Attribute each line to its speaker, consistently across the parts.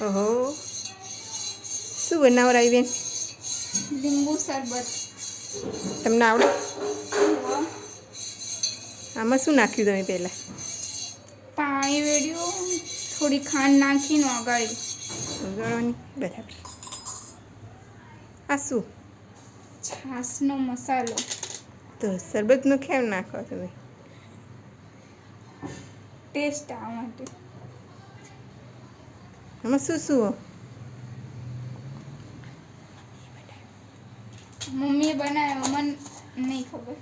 Speaker 1: ઓહો. શું બનાવરાવી બેન?
Speaker 2: લીંબુ શરબત.
Speaker 1: તમને આવડે? આમાં શું નાખ્યું તમે પહેલાં?
Speaker 2: પાણી વેડ્યું થોડી ખાંડ નાખીને ઓગાળી
Speaker 1: ઉગાડવાની બરાબર. આ શું?
Speaker 2: છાશનો મસાલો.
Speaker 1: તો શરબતનો કેમ નાખો તમે.
Speaker 2: ટેસ્ટ આવવા માટે.
Speaker 1: આમાં શું શું હો?
Speaker 2: મમ્મીએ બનાવ્યો મને નહીં ખબર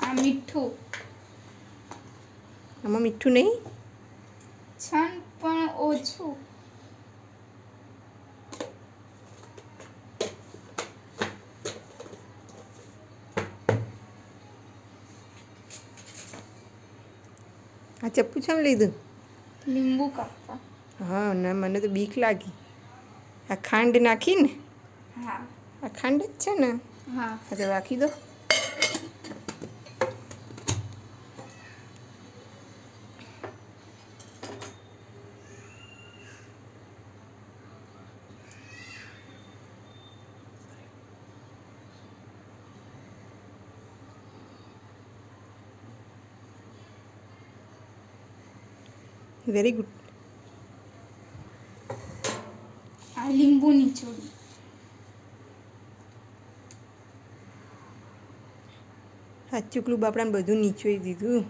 Speaker 2: આ મીઠું
Speaker 1: આમાં મીઠું નહીં
Speaker 2: છન પણ ઓછું
Speaker 1: આ ચપ્પુ છે લીધું
Speaker 2: લીંબુ કાપવા.
Speaker 1: હા ના મને તો બીક લાગી. આ ખાંડ નાખીને?
Speaker 2: હા.
Speaker 1: આ ખાંડ જ છે ને?
Speaker 2: હા.
Speaker 1: તો રાખી દો. વેરી ગુડ
Speaker 2: આ લીંબુ નીચોડી
Speaker 1: આ ચૂકલું બાપડાને બધું નીચોઈ દીધું.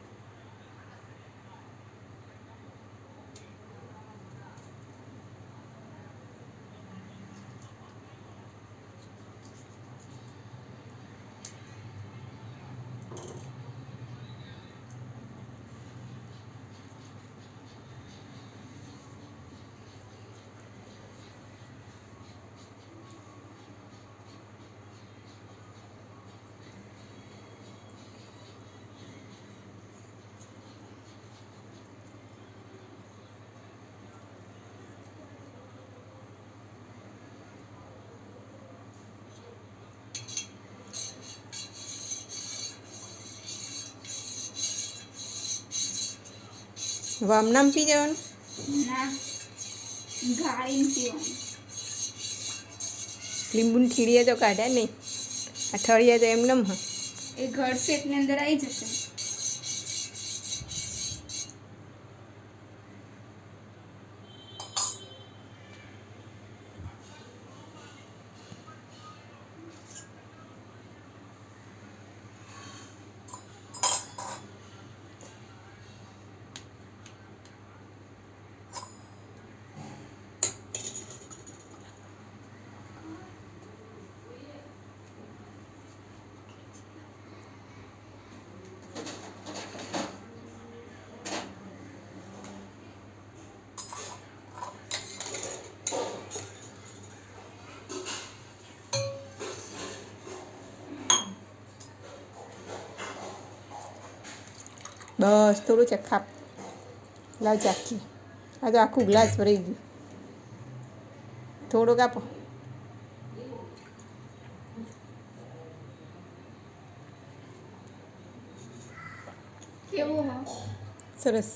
Speaker 1: વામનામ પી જવાનું લીંબુની ખીડીએ તો કાઢ્યા નહીં. અઠવાડિયા તો એમનેમ હા.
Speaker 2: એ ઘર સેટની અંદર આવી જશે.
Speaker 1: બસ થોડું ચખાપ લાવ ચાખી. આ તો આખું ગ્લાસ ભરાઈ ગયું. થોડુંક આપો. સરસ.